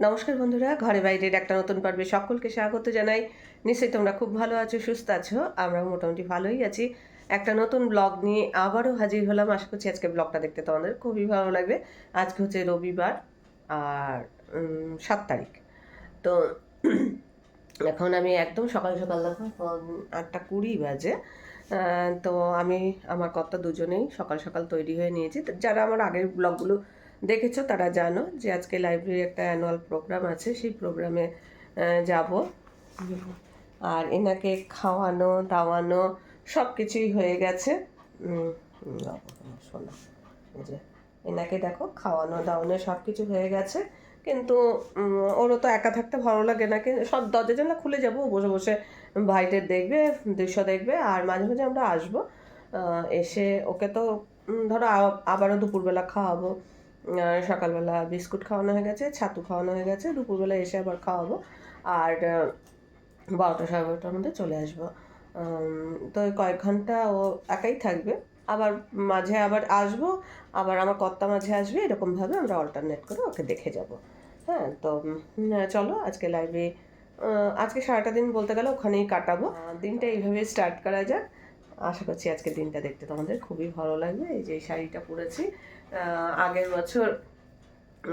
নমস্কার বন্ধুরা, ঘরে বাইরের একটা নতুন পর্বে সকলকে স্বাগত জানাই। নিশ্চয়ই তোমরা খুব ভালো আছো, সুস্থ আছো আমরা মোটামুটি ভালোই আছি। একটা নতুন ব্লগ নিয়ে আবারও হাজির হলাম। আশা করছি আজকে ব্লগটা দেখতে তোমাদের খুবই ভালো লাগবে। আজকে হচ্ছে রবিবার আর সাত তারিখ। তো, এখন আমি একদম সকাল সকাল দেখো আটটা কুড়ি বাজে। তো আমি, আমার কর্তা দুজনেই সকাল সকাল তৈরি হয়ে নিয়েছি। যারা আমার আগের ব্লগগুলো দেখেছ, তারা জানো যে আজকে লাইব্রেরি একটা অ্যানুয়াল প্রোগ্রাম আছে, সেই প্রোগ্রামে যাব। আর এনাকে খাওয়ানো, দাওয়ানো সব কিছুই হয়ে গেছে। শোনো। যে, এনাকে দেখো, খাওয়ানো, দাওয়ানো সব কিছু হয়ে গেছে। কিন্তু ওরও তো একা থাকতে ভালো লাগে না। সব দরজা জানলা খুলে যাব বসে বসে ভাইটের দেখবে, দৃশ্য দেখবে, আর মাঝে মাঝে আমরা আসব। এসে ওকে তো ধরো আবারও দুপুরবেলা খাওয়াবো। সকালবেলা বিস্কুট খাওয়ানো হয়ে গেছে, ছাতু খাওয়ানো হয়ে গেছে, দুপুরবেলা এসে আবার খাওয়াবো। আর বারোটা সাড়ে বারোটার মধ্যে চলে আসব। তো কয়েক ঘণ্টা ও একাই থাকবে। আবার মাঝে আবার আসব, আবার আমার কর্তা মাঝে আসবে, এরকমভাবে আমরা অল্টারনেট করে ওকে দেখে যাব। হ্যাঁ তো চলো আজকে লাইব্রেরি আজকে সারাটা দিন বলতে গেলে ওখানেই কাটাবো। দিনটা এইভাবে স্টার্ট করা যাক। আশা করছি আজকের দিনটা দেখতে তোমাদের খুবই ভালো লাগবে। এই যে এই শাড়িটা পরেছি আগের বছর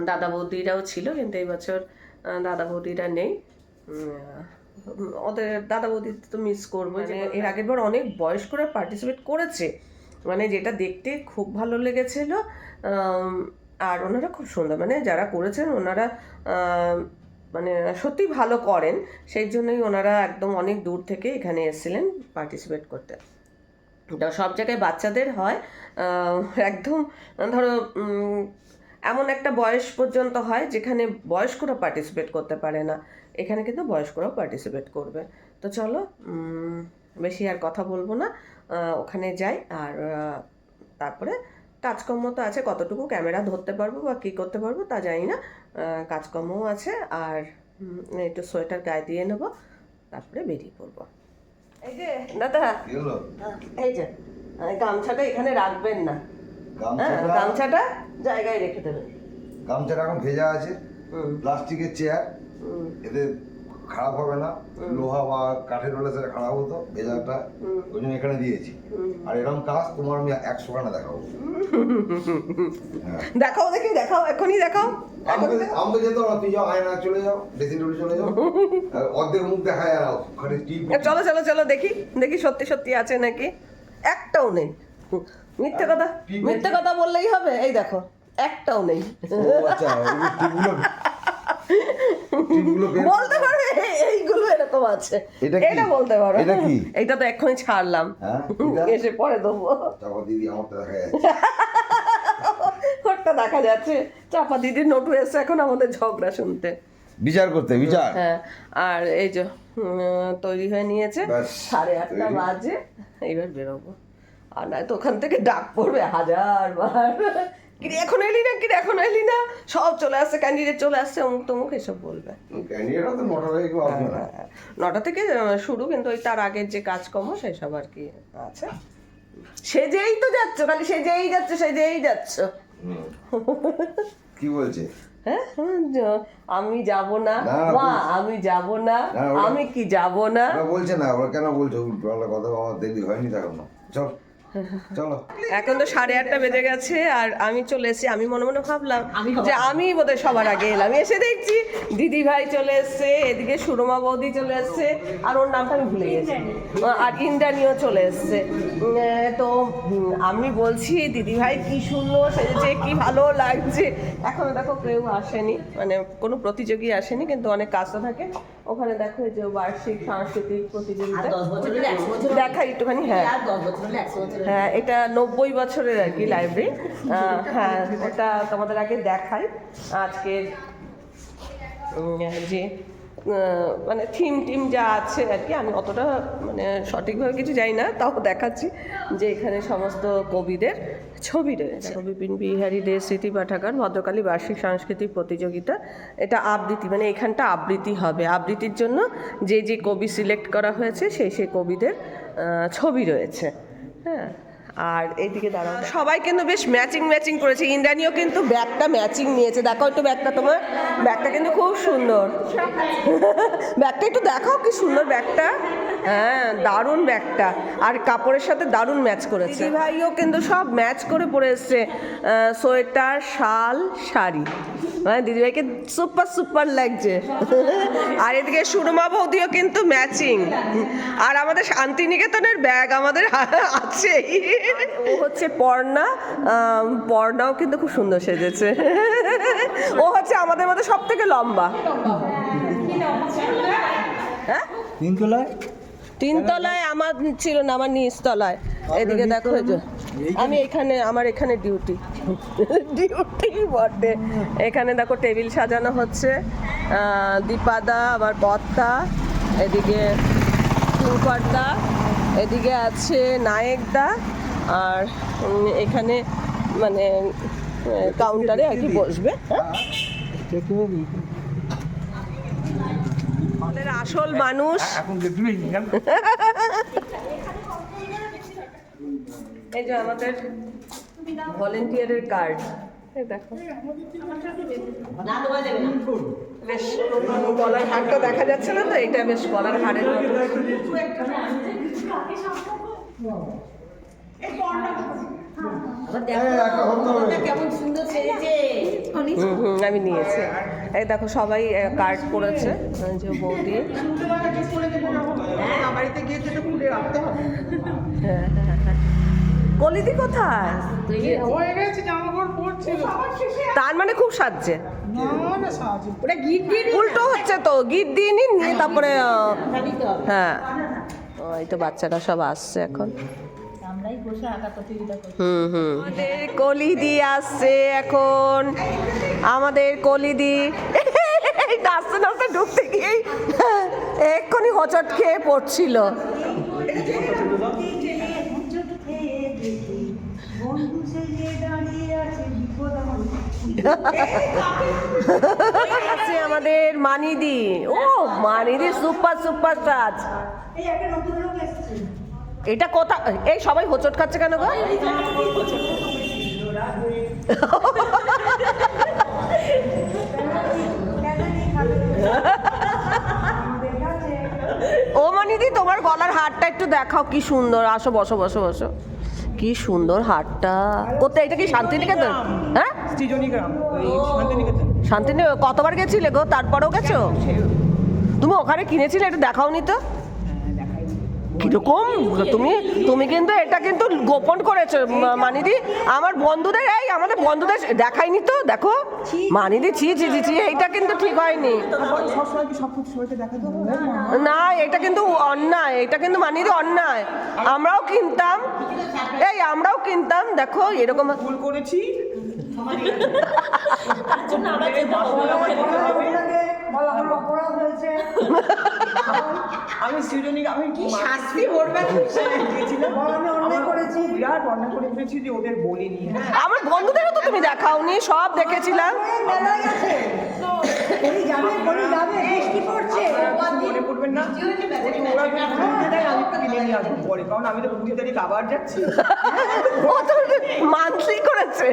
দাদা বৌদিরাও ছিল কিন্তু এই বছর দাদা বৌদিরা নেই। ওদের দাদা বৌদি তো মিস করব যে এর আগের বার অনেক বয়স্করা পার্টিসিপেট করেছে মানে যেটা দেখতে খুব ভালো লেগেছিল আর ওনারা খুব সুন্দর মানে যারা করেছেন ওনারা মানে সত্যি ভালো করেন সেই জন্যই ওনারা একদম অনেক দূর থেকে এখানে এসেছিলেন পার্টিসিপেট করতে। সব জায়গায় বাচ্চাদের হয়। একদম, ধরো এমন একটা বয়স পর্যন্ত হয় যেখানে বয়স্করা পার্টিসিপেট করতে পারে না। এখানে কিন্তু বয়স্করাও পার্টিসিপেট করবে। তো চলো বেশি আর কথা বলব না। ওখানে যাই আর তারপরে কাজকর্ম তো আছে, কতটুকু ক্যামেরা ধরতে পারব বা কী করতে পারব তা জানি না। কাজকর্মও আছে আর একটু সোয়েটার গায়ে দিয়ে নেব, তারপরে বেরিয়ে পড়ব। দাদা। এই যে গামছাটা এখানে রাখবেন না। হ্যাঁ গামছাটা জায়গায় রেখে দেবেন। গামছাটা এখন ভেজা আছে প্লাস্টিকের চেয়ার এদের এতে খারাপ হবে না। লোহা বা কাঠের হলে সেটা খারাপ হতো ভেজাটা ওই জন্য এখানে দিয়েছি। আর এরকম কাজ তোমার আমি একশো খানা দেখাবো। হ্যাঁ। দেখাও দেখি দেখাও এখনই দেখাও। আমাকে যেতে হবে তুই যাও আয়না চলে যাও ড্রেসিং চলে যাও। অর্ধেক মুখ টিপ চলো চলো চলো দেখি দেখি সত্যি সত্যি আছে নাকি। একটাও নেই। মিথ্যে কথা মিথ্যে কথা বললেই হবে। এই দেখো একটাও নেই। আচ্ছা ওই টিপগুলো টিপগুলো বের বলতে পারবে এইগুলো এরকম আছে। এটা এটা বলতে পারো। এটা কি? এইটা তো এক্ষুনি ছাড়লাম। হ্যাঁ এসে পরে দেবো। দিদি আমারটা দেখা যাচ্ছে। ওরটা দেখা যাচ্ছে। চাপা দিদির নোটু এসছে এখন আমাদের ঝগড়া শুনতে। বিচার করতে বিচার। হ্যাঁ আর এই যে তৈরি হয়ে নিয়েছে। সাড়ে আটটা বাজে। এইবার বেরোবো। আর নয়তো ওখান থেকে ডাক পড়বে হাজার বার। কিরে এখন এলি না? কিরে এখন এলি না? সব চলে আসছে ক্যান্ডিডেট চলে আসছে অমুক তমুক এসব বলবে। নটা থেকে হ্যাঁ, আহ, শুরু কিন্তু ওই তার আগের যে কাজকর্ম সেসব আর কি আছে। সেজেই তো যাচ্ছ খালি সেজেই যাচ্ছ সেজেই যাচ্ছ। হুম। কি বলছে? হ্যাঁ আমি যাব না। মা আমি যাব না। আমি কি যাব না? বলছে না কেন বলছো? উল্টো কথা আমার দেরি হয়নি চল চলো। এখন তো সাড়ে আটটা বেজে গেছে আর আমি চলে এসেছি আমি মনে মনে ভাবলাম যে আমি বোধহয় সবার আগে এলাম। এসে দেখছি দিদি ভাই চলে এসছে এদিকে সুরমা বৌদি চলে এসছে আর ওর নামটা আমি ভুলে গেছি। আর ইন্দ্রাণীও চলে এসছে। তো আমি বলছি দিদি ভাই কি সুন্দর সেজেছে কি ভালো লাগছে। এখনও দেখো কেউ আসেনি মানে কোনো প্রতিযোগী আসেনি কিন্তু অনেক কাজটা থাকে। ওখানে দেখো যে বার্ষিক সাংস্কৃতিক প্রতিযোগিতা। দেখাই একটুখানি হ্যাঁ। হ্যাঁ এটা নব্বই বছরের আর কি লাইব্রেরি হ্যাঁ ওটা তোমাদের আগে দেখাই। আজকের যে মানে থিম টিম যা আছে আর কি, আমি অতটা মানে সঠিকভাবে কিছু জানি না, তাও দেখাচ্ছি যে এখানে সমস্ত কবিদের ছবি রয়েছে। বিপিন বিহারী দে, স্মৃতি পাঠাগার, ভদ্রকালী বার্ষিক সাংস্কৃতিক প্রতিযোগিতা, এটা আবৃত্তি মানে এখানটা আবৃত্তি হবে। আবৃত্তির জন্য যে যে কবি সিলেক্ট করা হয়েছে, সেই সেই কবিদের ছবি রয়েছে। হ্যাঁ। আর এইদিকে দাঁড়াও সবাই কিন্তু বেশ ম্যাচিং ম্যাচিং করেছে। ইন্দ্রাণীও কিন্তু ব্যাগটা ম্যাচিং নিয়েছে। দেখো একটু ব্যাগটা তোমার। ব্যাগটা কিন্তু খুব সুন্দর। ব্যাগটা একটু দেখাও কি সুন্দর ব্যাগটা। হ্যাঁ দারুণ ব্যাগটা আর কাপড়ের সাথে দারুণ ম্যাচ করেছে। ভাইও কিন্তু সব ম্যাচ করে পরে এসছে সোয়েটার শাল শাড়ি। মানে দিদিভাইকে সুপার সুপার লাগছে। আর এদিকে সুরমা বৌদিও কিন্তু ম্যাচিং আর আমাদের শান্তিনিকেতনের ব্যাগ আমাদের আছে ও হচ্ছে পর্ণা পর্ণাও কিন্তু খুব সুন্দর সেজেছে। ও হচ্ছে আমাদের মধ্যে সব থেকে লম্বা হ্যাঁ তিনতলায় আমার ছিল না আমার নিচতলায়। এদিকে দেখো এই যে আমি এখানে আমার এখানে ডিউটি ডিউটি বটে। এখানে দেখো টেবিল সাজানো হচ্ছে দীপাদা আবার বত্তা এদিকে কিঙ্করদা এদিকে আছে নায়েকদা আর এখানে মানে কাউন্টারে আর কি বসবে হ্যাঁ? আমাদের আসল মানুষ। এখন এই যে আমাদের ভলেন্টিয়ারের কার্ড। দেখো। বেশ গলার হারটা দেখা যাচ্ছে না তো? এটা বেশ গলার হারের মতো। আমি নিয়েছি। এই দেখো সবাই কার্ড করেছে যে বৌদি। হ্যাঁ, হ্যাঁ, হ্যাঁ। কলিদি কোথায়? তার মানে খুব সাজছে। উল্টো হচ্ছে তো গিট দিয়ে নিন নিয়ে তারপরে হ্যাঁ। ও, এই তো বাচ্চারা সব আসছে এখন। আমরাই বসে আঁকা প্রতিযোগিতা করছি। হুম হুম। আমাদের কলিদি আসছে এখন। আমাদের কলিদি নাচতে নাচতে ঢুকতে গিয়েই এক্ষুনি হচট খেয়ে পড়ছিল। আছে আমাদের মানিদি। ও মানিদি সুপার সুপার সাজ এটা কোথা এই সবাই হোঁচট খাচ্ছে কেন গো? ও মানিদি তোমার গলার হারটা একটু দেখাও কি সুন্দর। আসো বসো বসো বসো। কি সুন্দর হারটা। কোথায়? এটা কি শান্তিনিকেতন? হ্যাঁ? শান্তিনিকেতন। কতবার গেছিলে গো? তারপরেও গেছো? তুমি ওখানে কিনেছিলে? এটা দেখাওনি তো? কীরকম? তুমি তুমি কিন্তু এটা কিন্তু গোপন করেছ মানিদি। আমার বন্ধুদের এই আমাদের বন্ধুদের দেখাইনি তো দেখো। মানিদি ছি ছি ছি ছি এইটা কিন্তু ঠিক হয়নি। না এটা কিন্তু অন্যায় এটা কিন্তু মানিদি অন্যায়। আমরাও কিনতাম। এই আমরাও কিনতাম দেখো এরকম। ভুল করেছি। জন্য আমরা চিন্তা আমি সৃজনী আমি কি শাস্তি ভরবে আমি অন্যায় করেছি। বিরাট অন্যায় করে ফেলেছি যে ওদের বলিনি হ্যাঁ। আমার বন্ধুদেরও তো তুমি দেখাওনি সব দেখেছিলাম। আমি কিনে নিয়ে আসব পরে কারণ আমি তো তারিখ আবার যাচ্ছি। মান্থলি করেছে।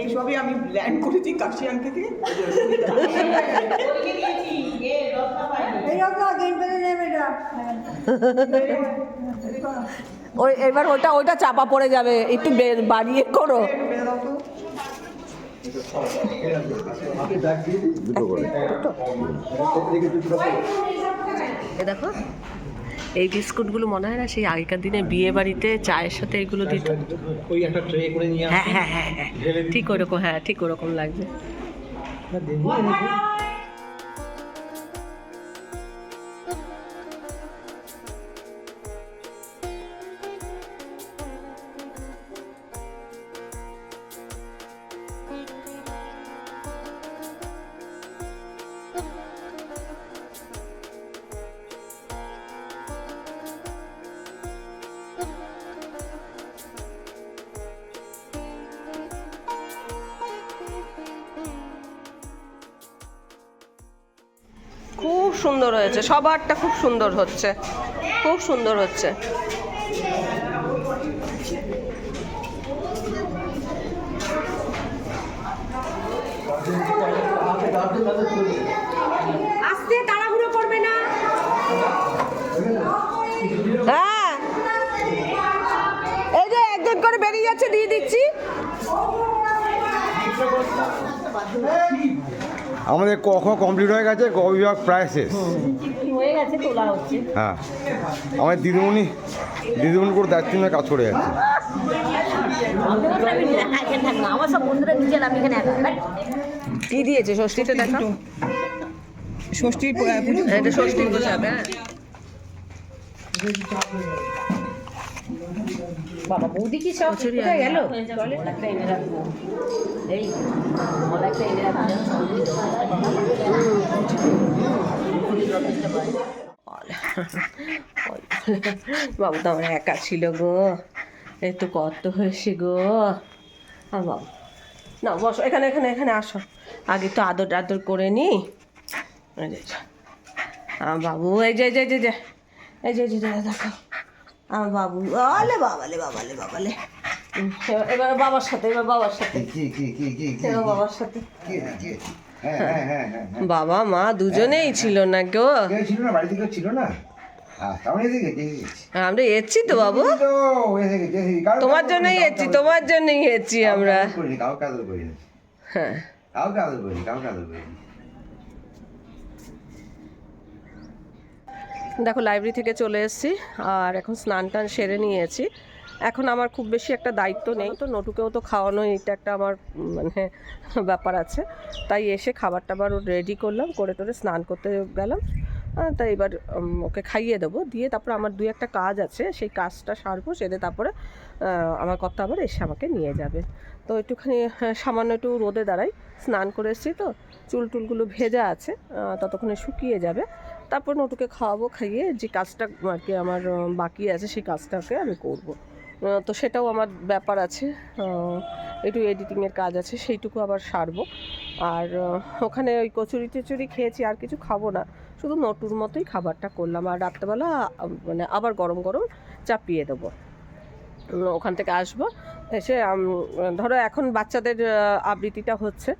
এইসবই আমি ল্যান্ড করেছি কাশিয়ান থেকে। ওই এবার ওটা ওটা চাপা পড়ে যাবে একটু বাড়িয়ে করো। দেখো এই বিস্কুটগুলো মনে হয় না সেই আগেকার দিনে বিয়ে বাড়িতে চায়ের সাথে এগুলো দিত? ওই একটা ট্রে করে নিয়ে হ্যাঁ হ্যাঁ হ্যাঁ হ্যাঁ ঠিক ওরকম হ্যাঁ ঠিক ওরকম লাগবে। সুন্দর হয়েছে সবারটা খুব সুন্দর হচ্ছে খুব সুন্দর হচ্ছে। আস্তে না। হ্যাঁ। এই যে একজন করে বেরিয়ে যাচ্ছে দিয়ে দিচ্ছি। আমাদের ক খ কমপ্লিট হয়ে গেছে গ বিভাগ প্রায় শেষ। হয়ে গেছে তোলা হচ্ছে? হ্যাঁ। আমার দিদিমণি দিদিমণি করে দায়িত্ব নিয়ে কাজ করে যাচ্ছে। কি দিয়েছে? ষষ্ঠীতে দেখা? ষষ্ঠীর এটা ষষ্ঠীর হ্যাঁ। বাবা বৌদি কি সব কোথায় গেল এই বাবু তো আমার একা ছিল গো এই তো কত হয়েছে গো আর বাবু না বসো এখানে এখানে এখানে আসো আগে তো আদর আদর করে নি বাবু এই যে এই যে এই যে, এই যে এই যে এই যে, দেখো আমার বাবু আলে বাবালে বাবালে বাবালে এবার- এবার বাবার সাথে এবার বাবার সাথে কি কি কি কি কি এবার বাবার সাথে কি কি হ্যাঁ হ্যাঁ হ্যাঁ হ্যাঁ বাবা মা দুজনেই ছিল না গো কেউ ছিল না বাড়িতে কেউ ছিল না হ্যাঁ আমরা এসছি তো বাবু তোমার জন্যই এসছি তোমার জন্যই এসছি আমরা আদর কাউকে আদর করিনি হ্যাঁ কাউকে আদর করিনি কাউকে আদর করিনি দেখো লাইব্রেরি থেকে চলে এসেছি আর এখন স্নান টান সেরে নিয়েছি। এখন আমার খুব বেশি একটা দায়িত্ব নেই। তো নটুকেও তো খাওয়ানো এটা একটা আমার মানে ব্যাপার আছে। তাই এসে খাবার টাবার রেডি করলাম, করে টোরে স্নান করতে গেলাম। তাই এবার ওকে খাইয়ে দেবো। দিয়ে তারপরে আমার দুই একটা কাজ আছে, সেই কাজটা সারবো, সেরে তারপরে আমার কর্তা আবার এসে আমাকে নিয়ে যাবে। তো একটুখানি সামান্য একটু রোদে দাঁড়াই। স্নান করে এসেছি তো, চুল টুলগুলো ভেজা আছে ততক্ষণে শুকিয়ে যাবে। তারপর নটুকে খাওয়াবো, খাইয়ে যে কাজটা আর কি আমার বাকি আছে সেই কাজটাকে আমি করব। তো সেটাও আমার ব্যাপার আছে একটু এডিটিংয়ের কাজ আছে, সেইটুকু আবার সারবো। আর ওখানে ওই কচুরি টচুরি খেয়েছি, আর কিছু খাব না, শুধু নটুর মতোই খাবারটা করলাম। আর রাত্রেবেলা মানে আবার গরম গরম চাপিয়ে দেবো। ওখান থেকে আসব, এসে ধরো এখন বাচ্চাদের আবৃত্তিটা হচ্ছে,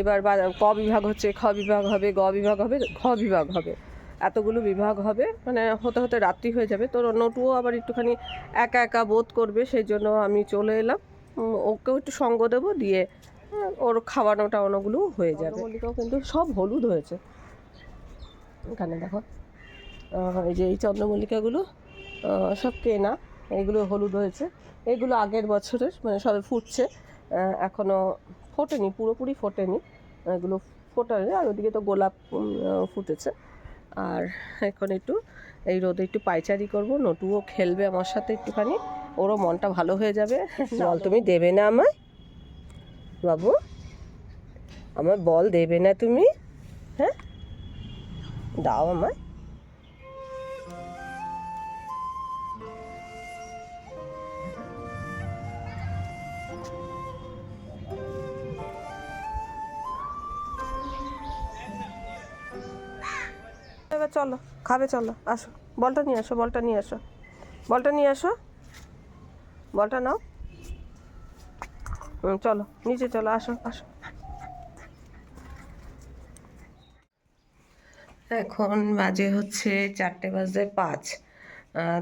এবার ক বিভাগ হচ্ছে, খ বিভাগ হবে, গ বিভাগ হবে, ঘ বিভাগ হবে। এতগুলো বিভাগ হবে মানে হতে হতে রাত্রি হয়ে যাবে। তো নটুও আবার একটুখানি একা একা বোধ করবে সেই জন্য আমি চলে এলাম। ওকেও একটু সঙ্গ দেবো দিয়ে ওর খাওয়ানো টাওয়ানোগুলো হয়ে যাবে। মল্লিকাও কিন্তু সব হলুদ হয়েছে। এখানে দেখো এই যে এই চন্দ্রমল্লিকাগুলো সব কেনা এগুলো হলুদ হয়েছে। এগুলো আগের বছরের মানে সবে ফুটছে এখনও ফোটেনি পুরোপুরি ফোটেনি। এগুলো ফোটানি আর ওদিকে তো গোলাপ ফুটেছে। আর এখন একটু এই রোদে একটু পায়চারি করব। নটুও খেলবে আমার সাথে একটুখানি। ওরও মনটা ভালো হয়ে যাবে। বল তুমি দেবে না আমায়? বাবু আমার বল দেবে না তুমি? হ্যাঁ? দাও আমায়। এবার চলো, খাবে চলো, আসো। বলটা নিয়ে আসো, বলটা নিয়ে আসো। বলটা নিয়ে আসো। বলটা নাও। চলো, নিচে চলো, আসো আসো। এখন বাজে হচ্ছে চারটে বাজে পাঁচ।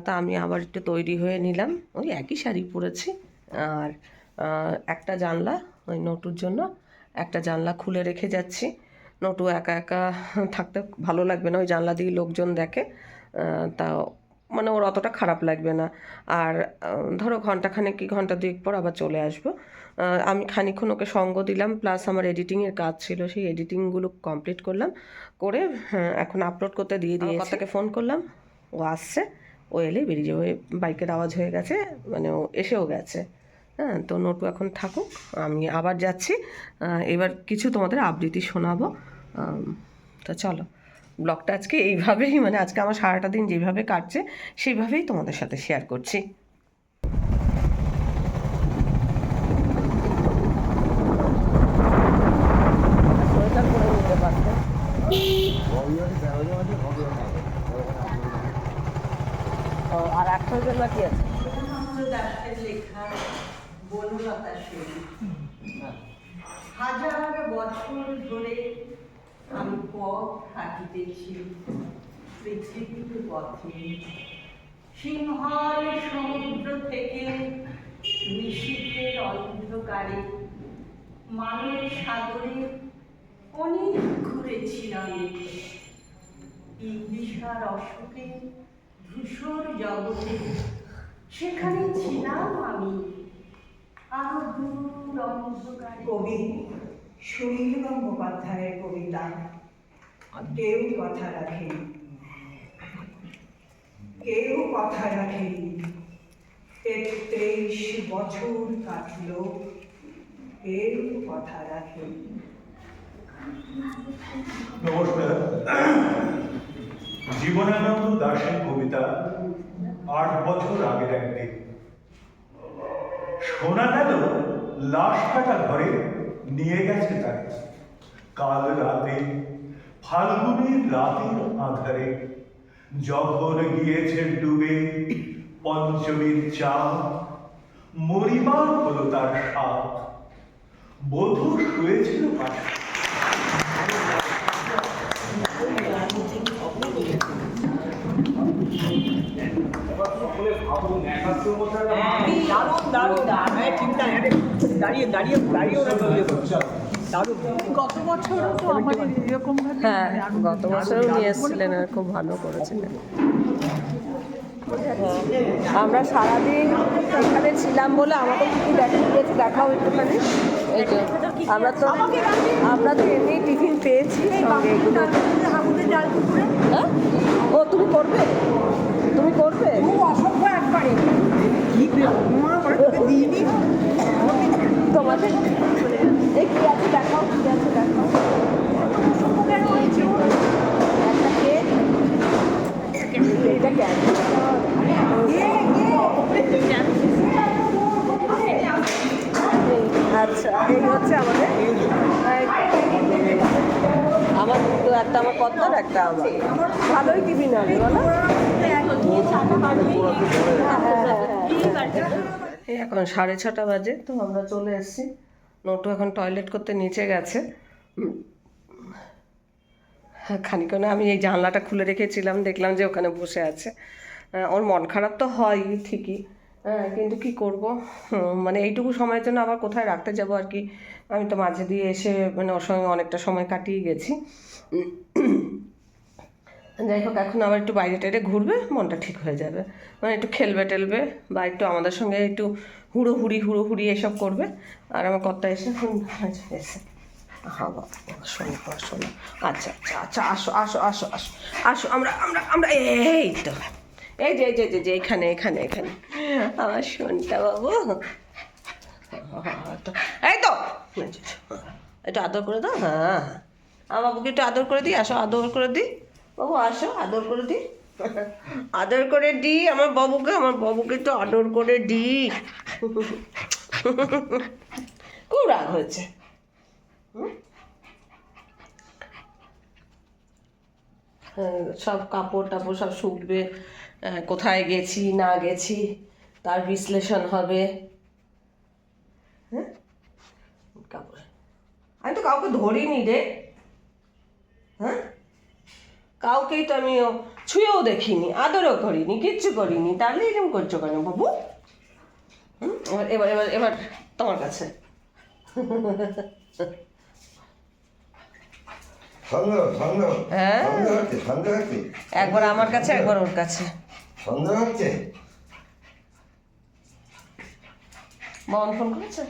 তা আমি আবার একটু তৈরি হয়ে নিলাম। ওই একই শাড়ি পরেছি। আর একটা জানলা ওই নটুর জন্য, একটা জানলা খুলে রেখে যাচ্ছি। নটু একা একা থাকতে ভালো লাগবে না ওই জানলা দিয়ে লোকজন দেখে তা মানে ওর অতটা খারাপ লাগবে না। আর ধরো ঘন্টাখানেক কি ঘণ্টা দুয়েক পর আবার চলে আসব। আমি খানিকক্ষণ ওকে সঙ্গ দিলাম প্লাস আমার এডিটিংয়ের কাজ ছিল সেই এডিটিংগুলো কমপ্লিট করলাম করে হ্যাঁ, এখন আপলোড করতে দিয়ে দিয়ে তাকে ফোন করলাম ও আসছে ও এলেই বেরিয়ে যাবে বাইকের আওয়াজ হয়ে গেছে মানে ও এসেও গেছে। হ্যাঁ তো নোটু এখন থাকুক। আমি আবার যাচ্ছি। এবার কিছু তোমাদের আবৃত্তি শোনাবো। তো চলো, ব্লগটা আজকে এইভাবেই মানে আজকে আমার সারাটা দিন যেভাবে কাটছে, সেইভাবেই তোমাদের সাথে শেয়ার করছি। আর একটা জন্য কি আছে? হাজার বছর ধরে আমি পথ হাঁটিতেছি, পৃথিবীর পথে। সিংহল সমুদ্র থেকে নিশীথের অন্ধকারে মানের সাগরে অনেক ঘুরেছিলাম। ইংলিশার অশোকে ধূসর জগতে সেখানে ছিলাম আমি। আরও দূর অন্ধকারে। কবি সুনীল গঙ্গোপাধ্যায়ের কবিতা কেউ কথা রাখেনি কেউ কথা রাখেনি তেত্রিশ বছর কাটলো কেউ কথা রাখেনি নমস্কার। জীবনানন্দ দাসের কবিতা আট বছর আগের একদিন শোনা গেল, লাশ কাটা ঘরে নিয়ে গেছে তাকে। কাল রাতে, ফাল্গুনের রাতের আধারে, যখন গিয়েছে ডুবে পঞ্চমীর চাঁদ, মরিবার হলো তার সাপ বধূ শুয়েছিল পাশে। হ্যাঁ দাঁড়িয়ে দাঁড়িয়ে দাঁড়িয়ে ওরা গত বছরও তো আমাদের এরকম হ্যাঁ গত বছরও নিয়ে এসেছিলেন আর খুব ভালো করেছিলেন। আমরা সারাদিন এখানে ছিলাম বলে আমাকে কিছু দেখা দিয়েছে দেখাও একটুখানি এই যে আমরা তো আমরা তো এমনি পেয়েছি সঙ্গে এগুলো। হ্যাঁ? ও তুমি করবে? তুমি করবে? অসভ্য একবারে। তোমাদের এই কি আছে? দেখাও কি আছে দেখাও। একটা কেক এটা আচ্ছা এই হচ্ছে আমাদের আমার তো একটা আমার কর্তার একটা আমার। ভালোই বলো এই এখন সাড়ে ছটা বাজে তো আমরা চলে এসেছি। নটু এখন টয়লেট করতে নিচে গেছে। হ্যাঁ, খানিক্ষণ আমি এই জানলাটা খুলে রেখেছিলাম দেখলাম যে ওখানে বসে আছে। ওর মন খারাপ তো হয়ই ঠিকই। হ্যাঁ, কিন্তু কি করব মানে এইটুকু সময়ের জন্য আবার কোথায় রাখতে যাব আর কি আমি তো মাঝে দিয়ে এসে মানে ওর সঙ্গে অনেকটা সময় কাটিয়ে গেছি যাই হোক এখন আবার একটু বাইরে টাইরে ঘুরবে মনটা ঠিক হয়ে যাবে মানে একটু খেলবে টেলবে বা একটু আমাদের সঙ্গে একটু হুড়ো হুড়ি হুড়ো হুড়ি এসব করবে আর আমার কর্তা এসে আচ্ছা, এসে হ্যাঁ বাবা, শোনো আচ্ছা আচ্ছা আচ্ছা আসো আসো আসো আসো আসো আমরা আমরা আমরা এই তো এই যে যে যে, যে এখানে এখানে এখানে। আমার শোনটা বাবু। এই তো। একটু আদর করে দাও হ্যাঁ। আমার বাবুকে একটু আদর করে দিই আসো আদর করে দিই। বাবু আসো আদর করে দিই। আদর করে দিই আমার বাবুকে আমার বাবুকে একটু আদর করে দিই। খুব রাগ হয়েছে? হ্যাঁ, সব কাপড় টাপড় সব শুকবে। কোথায় গেছি না গেছি তার বিশ্লেষণ হবে। হ্যাঁ? কাপড়। আমি তো কাউকে ধরিনি রে। হ্যাঁ? কাউকেই তো আমি ছুঁয়েও দেখিনি আদরও করিনি কিচ্ছু করিনি তাহলে এরকম করছ কেন বাবু? হুম? এবার এবার এবার এবার তোমার কাছে। হ্যাঁ। একবার আমার কাছে একবার ওর কাছে। সন্দেহ হচ্ছে বামন ফোন করেছে?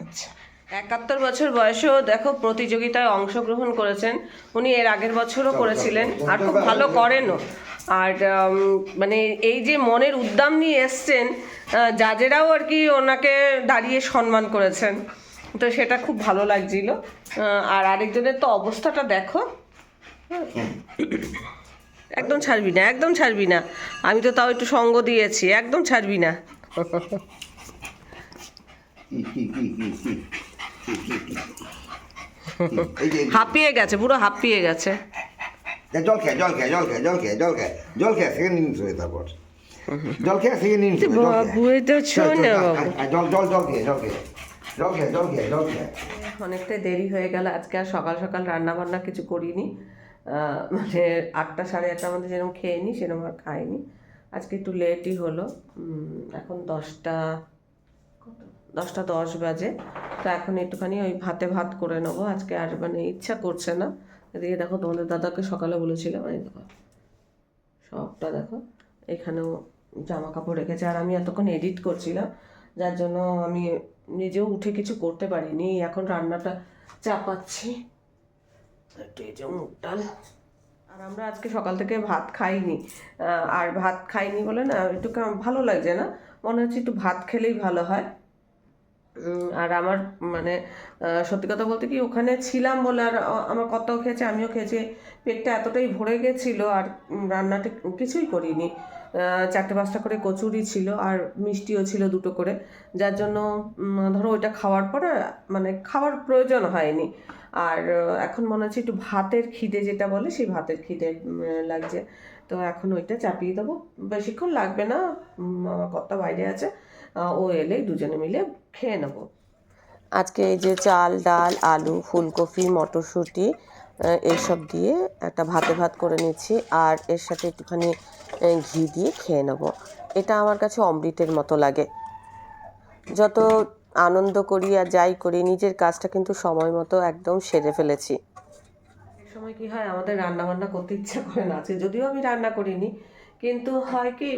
আচ্ছা। একাত্তর বছর বয়সেও দেখো প্রতিযোগিতায় অংশগ্রহণ করেছেন। উনি এর আগের বছরও করেছিলেন। আর খুব ভালো করেনও আর মানে এই যে মনের উদ্দাম নিয়ে এসছেন জাজেরাও আর কি ওনাকে দাঁড়িয়ে সম্মান করেছেন। তো সেটা খুব ভালো লাগছিল। আর আরেকজনের তো অবস্থাটা দেখো। একদম ছাড়বি না একদম ছাড়বি না আমি তো তাও একটু সঙ্গ দিয়েছি একদম ছাড়বি না হাঁপিয়ে গেছে পুরো হাঁপিয়ে গেছে জল খেয়ে জল খেয়ে জল খেয়ে জল খেয়ে জল খেয়ে জল খেয়ে সেকেন্ড ইনিংস হয়ে তারপর জল খেয়ে সেকেন্ড ইনিংস জল জল জল জল খেয়ে জল খেয়ে অনেকটাই দেরি হয়ে গেল আজকে আর সকাল সকাল রান্না বান্না কিছু করিনি মানে আটটা সাড়ে আটটার মধ্যে যেরকম খেয়ে নিই সেরকম আর খাইনি। আজকে একটু লেটই হলো। এখন দশটা দশটা দশ বাজে। তো এখন একটুখানি ওই ভাতে ভাত করে নেব। আজকে আর মানে ইচ্ছা করছে না। এদিকে দেখো তোমাদের দাদাকে সকালে বলেছিলাম, এই দেখো, সবটা দেখো, এখানেও জামা কাপড় রেখেছে। আর আমি এতক্ষণ এডিট করছিলাম, যার জন্য আমি নিজেও উঠে কিছু করতে পারিনি। এখন রান্নাটা চাপাচ্ছি। একটু মুগ ডাল আর আমরা আজকে সকাল থেকে ভাত খাইনি। আর ভাত খাইনি বলে না, একটু ভালো লাগছে না। মনে হচ্ছে একটু ভাত খেলেই ভালো হয়। আর আমার মানে সত্যি কথা বলতে কি, ওখানে ছিলাম বলে আর আমার কর্তাও খেয়েছে, আমিও খেয়েছি। পেটটা এতটাই ভরে গেছিল আর রান্নাটা কিছুই করিনি। চারটে পাঁচটা করে কচুরি ছিল আর মিষ্টিও ছিল দুটো করে। যার জন্য ধরো ওইটা খাওয়ার পরে মানে খাওয়ার প্রয়োজন হয়নি। আর এখন মনে হচ্ছে একটু ভাতের খিদে যেটা বলে সেই ভাতের খিদে লাগছে। তো এখন ওইটা চাপিয়ে দেবো। বেশিক্ষণ লাগবে না আমার কর্তা বাইরে আছে ও এলেই দুজনে মিলে খেয়ে নেব। আজকে এই যে চাল, ডাল, আলু, ফুলকপি, মটরশুঁটি এইসব দিয়ে একটা ভাতে ভাত করে নিচ্ছি আর এর সাথে একটুখানি ঘি দিয়ে খেয়ে নেব। এটা আমার কাছে অমৃতের মতো লাগে। যত আনন্দ করি আর যাই করি নিজের কাজটা কিন্তু সময় মতো একদম সেরে ফেলেছি। সময় কি হয় আমাদের রান্না বান্না করতে ইচ্ছা করে না আছে যদিও আমি রান্না করিনি কিন্তু হয় কি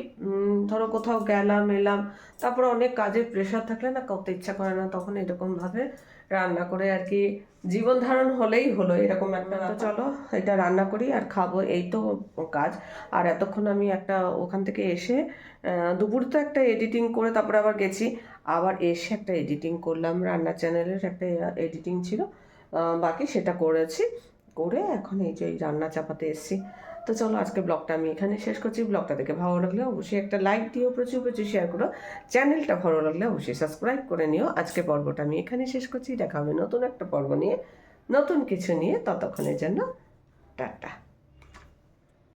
ধরো কোথাও গেলাম এলাম তারপর অনেক কাজের প্রেশার থাকলে না করতে ইচ্ছা করে না তখন এরকমভাবে রান্না করে আর কি জীবন ধারণ হলেই হলো এরকম একটা তো চলো এটা রান্না করি আর খাব এই তো কাজ। আর এতক্ষণ আমি একটা ওখান থেকে এসে দুপুর তো একটা এডিটিং করে তারপরে আবার গেছি। আবার এসে একটা এডিটিং করলাম, রান্না চ্যানেলের একটা এডিটিং ছিল। বাকি সেটা করেছি। করে এখন এই যে রান্না চাপাতে এসেছি। তো চলো আজকে ব্লগটা আমি এখানে শেষ করছি। ব্লগটা দেখে ভালো লাগলে অবশ্যই একটা লাইক দিও, প্রচুর প্রচুর শেয়ার করো। চ্যানেলটা ভালো লাগলে অবশ্যই সাবস্ক্রাইব করে নিও। আজকে পর্বটা আমি এখানে শেষ করছি। দেখা হবে নতুন একটা পর্ব নিয়ে, নতুন কিছু নিয়ে। ততক্ষণের জন্য টাটা।